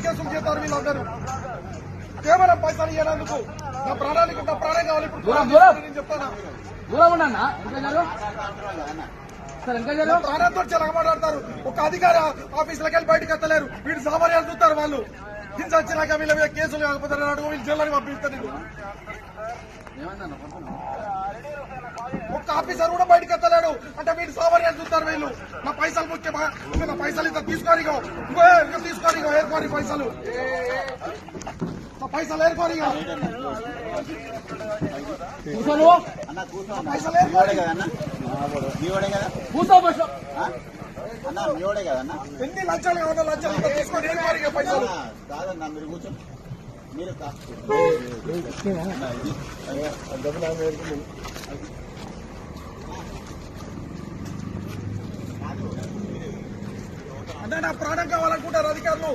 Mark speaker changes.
Speaker 1: కేసులు చేస్తారు వీళ్ళందరూ. కేవలం పైసలు ఇవ్వనందుకు నా ప్రాణానికి నా ప్రాణం కావాలి ఇప్పుడు.
Speaker 2: దూరం.
Speaker 1: నేను చెప్తాను?
Speaker 2: ఉండన్నా
Speaker 1: ప్రాణంతో చాలా మాట్లాడతారు? ఒక అధికారి ఆఫీసులకి వెళ్ళి బయటకు ఎత్తలేరు. వీడు సామాన్యాలు చూస్తారు వాళ్ళు. హింస వచ్చినాక వీళ్ళ మీద కేసులు కాకపోతే అడుగు వీళ్ళు పంపిస్తారు ఆఫీసర్ కూడా బయటకు ఎత్తలేడు అంటే వీడు సామాన్యాలు చూస్తారు వీళ్ళు నా పైసలు ముఖ్యమా నా పైసలు ఇంత తీసుకోని ఇగో. ఇంకో ఇగో, ఏరుకోని పైసలు నా పైసలు
Speaker 2: కూర్చో
Speaker 3: అన్న
Speaker 1: పైసలు
Speaker 3: కదా
Speaker 2: కూర్చో
Speaker 3: అన్న
Speaker 1: ఎన్ని లక్షలు కావాలో లక్షలు తీసుకొని పైసలు
Speaker 3: కాదన్న మీరు కూర్చో మీరు
Speaker 1: అంటే నా ప్రాణం కావాలనుకుంటారు అధికారులు.